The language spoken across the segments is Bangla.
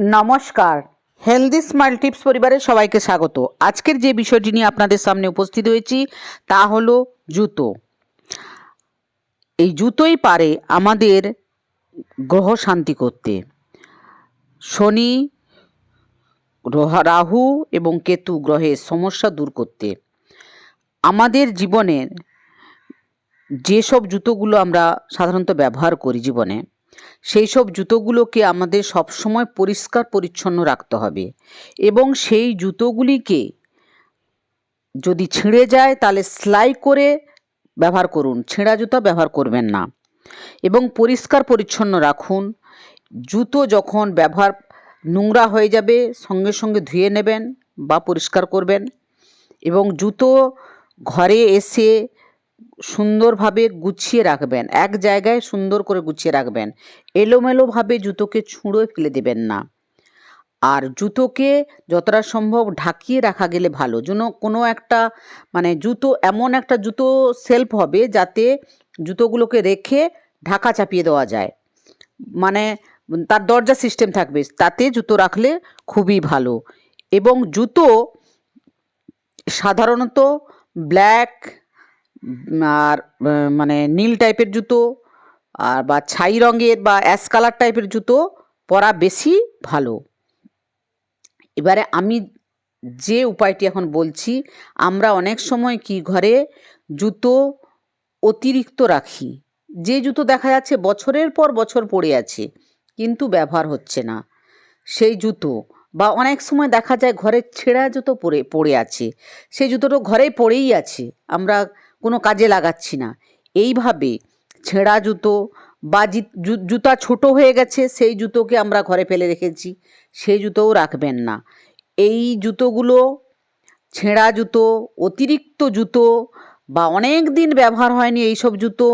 নমস্কার। হেলদি স্মাইল টিপস পরিবারের সবাইকে স্বাগত। আজকের যে বিষয়টি নিয়ে আপনাদের সামনে উপস্থিত হয়েছি, তা হলো জুতো। এই জুতোই পারে আমাদের গ্রহ শান্তি করতে। শনি রহ- এবং কেতু গ্রহের সমস্যা দূর করতে। আমাদের জীবনের যেসব জুতোগুলো আমরা সাধারণত ব্যবহার করি জীবনে সেই সব জুতোগুলোকে আমাদের সবসময় পরিষ্কার, পরিচ্ছন্ন রাখতে হবে। এবং সেই জুতোগুলিকে যদি ছিঁড়ে যায়, তাহলে সেলাই করে ব্যবহার করুন। ছেঁড়া জুতো ব্যবহার করবেন না। এবং পরিষ্কার, পরিচ্ছন্ন রাখুন। জুতো যখন ব্যবহার, নোংরা হয়ে যাবে, সঙ্গে সঙ্গে ধুয়ে নেবেন বা পরিষ্কার করবেন। এবং জুতো ঘরে এসে সুন্দরভাবে গুছিয়ে রাখবেন। এক জায়গায় সুন্দর করে গুছিয়ে রাখবেন। এলোমেলোভাবে জুতোকে ছুঁড়ে ফেলে দেবেন না। আর জুতোকে যতটা সম্ভব ঢাকিয়ে রাখা গেলে ভালো। যেন কোনো একটা মানে জুতো, এমন একটা জুতো সেলফ হবে যাতে জুতোগুলোকে রেখে ঢাকা চাপিয়ে দেওয়া যায়। মানে তার দরজা সিস্টেম থাকবে। তাতে জুতো রাখলে খুবই ভালো। এবং জুতো সাধারণত ব্ল্যাক আর মানে নীল টাইপের জুতো, আর বা ছাই রঙের বা অ্যাশ কালার টাইপের জুতো পরা বেশি ভালো। এবারে আমি যে উপায়টি এখন বলছি, আমরা অনেক সময় কি ঘরে জুতো অতিরিক্ত রাখি। যে জুতো দেখা যাচ্ছে বছরের পর বছর পড়ে আছে, কিন্তু ব্যবহার হচ্ছে না। সেই জুতো, বা অনেক সময় দেখা যায় ঘরে ছেঁড়া জুতো পরে, পড়ে আছে। সেই জুতোটা ঘরেই পড়েই আছে। আমরা কোনো কাজে লাগাচ্ছি না। এইভাবে ছেঁড়া জুতো বা জুতা ছোট হয়ে গেছে, সেই জুতোকে আমরা ঘরে ফেলে রেখেছি, সেই জুতোও রাখবেন না। এই জুতোগুলো ছেঁড়া জুতো, অতিরিক্ত জুতো বা অনেক দিন ব্যবহার হয়নি এই সব জুতো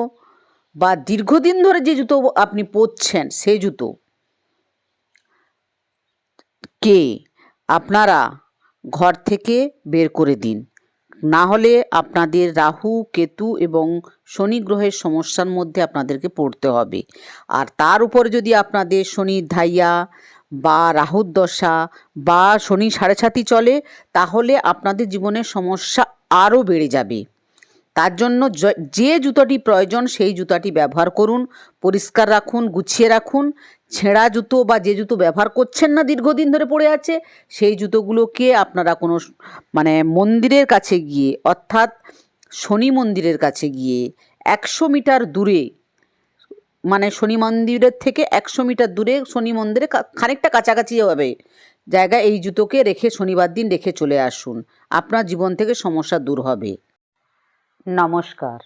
বা দীর্ঘদিন ধরে যে জুতো আপনি পরছেন, সেই জুতো কে? আপনারা ঘর থেকে বের করে দিন। না হলে আপনাদের রাহু, কেতু এবং শনি গ্রহের সমস্যার মধ্যে আপনাদেরকে পড়তে হবে। আর তার উপর যদি আপনাদের শনি ধাইয়া বা রাহুর দশা বা শনি সাড়ে সাতি চলে, তাহলে আপনাদের জীবনের সমস্যা আরও বেড়ে যাবে। তার জন্য যে জুতোটি প্রয়োজন সেই জুতাটি ব্যবহার করুন, পরিষ্কার রাখুন, গুছিয়ে রাখুন। ছেঁড়া জুতো বা যে জুতো ব্যবহার করছেন না দীর্ঘদিন ধরে পড়ে আছে, সেই জুতোগুলোকে আপনারা কোনো মানে মন্দিরের কাছে গিয়ে, অর্থাৎ শনি মন্দিরের কাছে গিয়ে একশো মিটার দূরে মানে শনি মন্দিরের থেকে একশো মিটার দূরে শনি মন্দিরে খানিকটা কাছাকাছি হবে জায়গায় এই জুতোকে রেখে শনিবার দিন রেখে চলে আসুন। আপনার জীবন থেকে সমস্যা দূর হবে। নমস্কার।